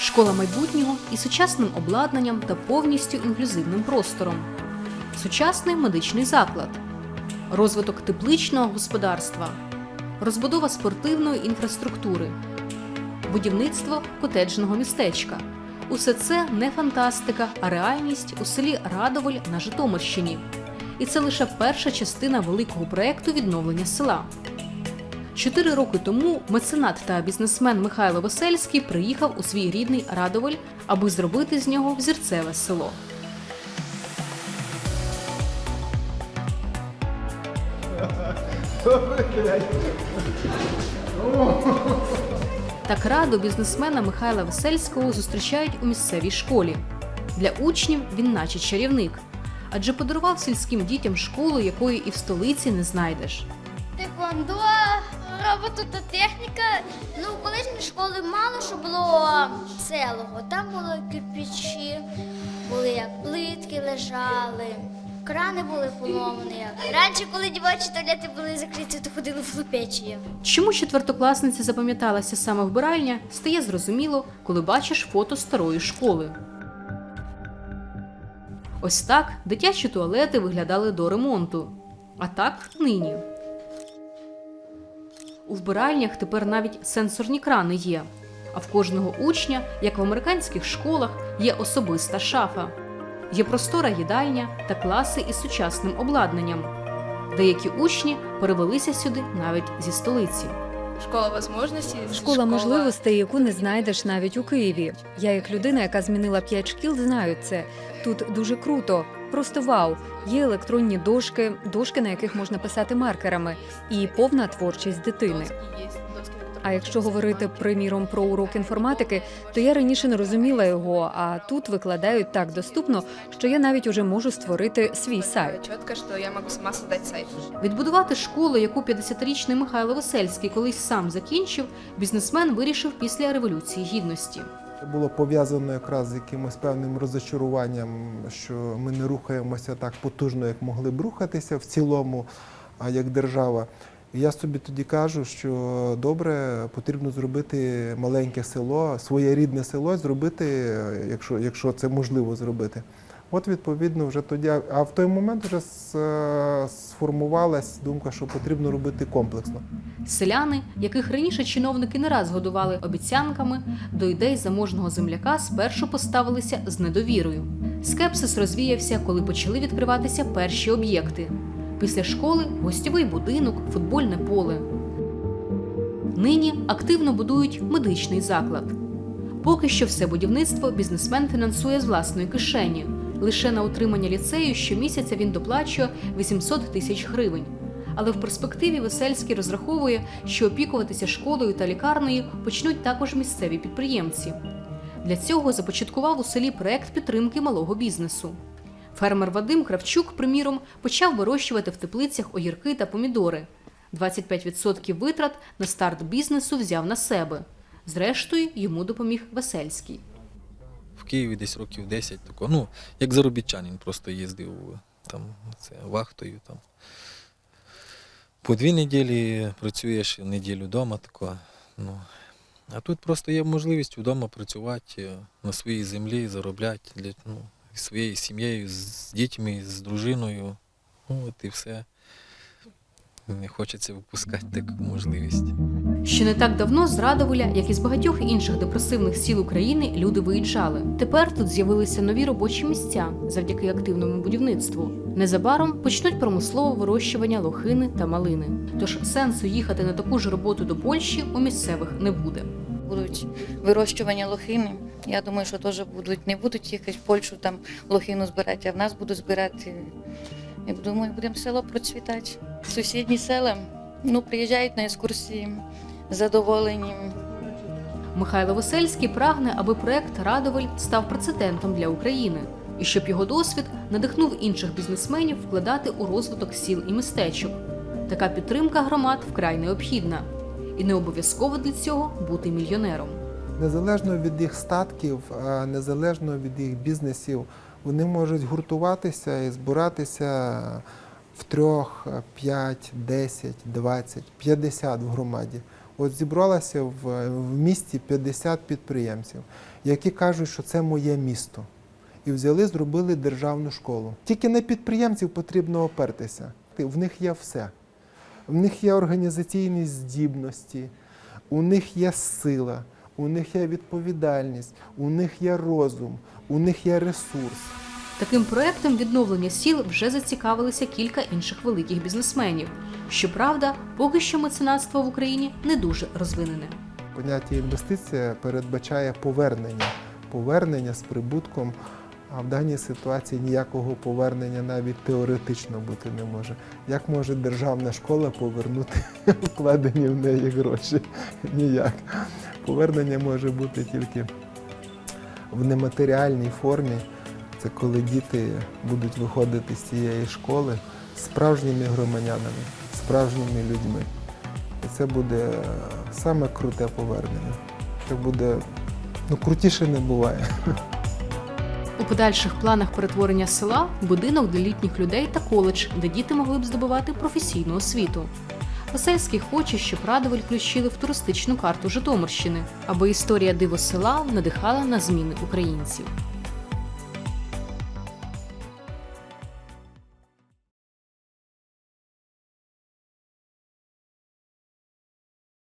школа майбутнього із сучасним обладнанням та повністю інклюзивним простором, сучасний медичний заклад, розвиток тепличного господарства, розбудова спортивної інфраструктури, будівництво котеджного містечка. Усе це не фантастика, а реальність у селі Радоволь на Житомирщині. І це лише перша частина великого проекту відновлення села. Чотири роки тому меценат та бізнесмен Михайло Весельський приїхав у свій рідний Радоволь, аби зробити з нього взірцеве село. Так радо бізнесмена Михайла Весельського зустрічають у місцевій школі. Для учнів він наче чарівник, адже подарував сільським дітям школу, якої і в столиці не знайдеш. Теквондо, робототехніка. Ну, в колишній школи мало що було целого. Там були кирпичі, були як плитки лежали, крани були поломані. Раніше, коли дівочі туалети були закриті, то ходили в лупечі. Чому четвертокласниці запам'яталася саме вбиральня, стає зрозуміло, коли бачиш фото старої школи. Ось так дитячі туалети виглядали до ремонту. А так нині. У вбиральнях тепер навіть сенсорні крани є. А в кожного учня, як в американських школах, є особиста шафа. Є простора їдальня та класи із сучасним обладнанням. Деякі учні перевелися сюди навіть зі столиці. Школа можливостей. Школа можливостей, яку не знайдеш навіть у Києві. Я, як людина, яка змінила п'ять шкіл, знаю це. Тут дуже круто, просто вау. Є електронні дошки, дошки, на яких можна писати маркерами, і повна творчість дитини. А якщо говорити приміром про урок інформатики, то я раніше не розуміла його, а тут викладають так доступно, що я навіть уже можу створити свій сайт. Чітко, що я можу сама создати сайт. Відбудувати школу, яку 50-річний Михайло Весельський колись сам закінчив, бізнесмен вирішив після революції гідності. Було пов'язано якраз з якимось певним розочаруванням, що ми не рухаємося так потужно, як могли б рухатися в цілому, а як держава. І я собі тоді кажу, що добре, потрібно зробити маленьке село, своє рідне село, зробити, якщо, якщо це можливо зробити. От відповідно вже тоді, а в той момент вже е, сформувалась думка, що потрібно робити комплексно. Селяни, яких раніше чиновники не раз годували обіцянками, до ідей заможного земляка спершу поставилися з недовірою. Скепсис розвіявся, коли почали відкриватися перші об'єкти. Після школи гостєвий будинок, футбольне поле. Нині активно будують медичний заклад. Поки що все будівництво бізнесмен фінансує з власної кишені. Лише на утримання ліцею щомісяця він доплачує 800 тисяч гривень. Але в перспективі Весельський розраховує, що опікуватися школою та лікарнею почнуть також місцеві підприємці. Для цього започаткував у селі проект підтримки малого бізнесу. Фермер Вадим Кравчук, приміром, почав вирощувати в теплицях огірки та помідори. 25% витрат на старт бізнесу взяв на себе. Зрештою, йому допоміг Весельський. Києві десь років 10 тако. Ну, як заробітчанин просто їздив там це, вахтою. Там. По дві неділі працюєш, неділю вдома тако. Ну. А тут просто є можливість вдома працювати на своїй землі, заробляти для ну, своєю сім'єю, з дітьми, з дружиною. Ну, от і все. Не хочеться випускати таку можливість. Ще не так давно з Радоволя, як і з багатьох інших депресивних сіл України, люди виїжджали. Тепер тут з'явилися нові робочі місця завдяки активному будівництву. Незабаром почнуть промислове вирощування лохини та малини. Тож сенсу їхати на таку ж роботу до Польщі у місцевих не буде. будуть вирощування лохини. Я думаю, що теж будуть, не будуть їхати в Польщу там лохину збирати, а в нас будуть збирати. Я думаю, будемо село процвітати. Сусідні села ну, приїжджають на екскурсії задоволені. Михайло Весельський прагне, аби проект Радовель став прецедентом для України, і щоб його досвід надихнув інших бізнесменів вкладати у розвиток сіл і містечок. Така підтримка громад вкрай необхідна, і не обов'язково для цього бути мільйонером. Незалежно від їх статків, незалежно від їх бізнесів, вони можуть гуртуватися і збиратися в трьох, п'ять, десять, двадцять, п'ятдесят в громаді. От зібралося в, в місті 50 підприємців, які кажуть, що це моє місто. І взяли, зробили державну школу. Тільки на підприємців потрібно опертися. В них є все. В них є організаційні здібності, у них є сила, у них є відповідальність, у них є розум, у них є ресурс. Таким проектом відновлення сіл вже зацікавилися кілька інших великих бізнесменів. Щоправда, поки що меценатство в Україні не дуже розвинене. Поняття інвестиція передбачає повернення, повернення з прибутком. А в даній ситуації ніякого повернення навіть теоретично бути не може. Як може державна школа повернути вкладені в неї гроші? Ніяк. Повернення може бути тільки в нематеріальній формі. Це коли діти будуть виходити з цієї школи справжніми громадянами, справжніми людьми. І це буде е, саме круте повернення. Це буде ну крутіше не буває. У подальших планах перетворення села будинок для літніх людей та коледж, де діти могли б здобувати професійну освіту. Весельський хоче, щоб Радовель включили в туристичну карту Житомирщини, аби історія диво села надихала на зміни українців.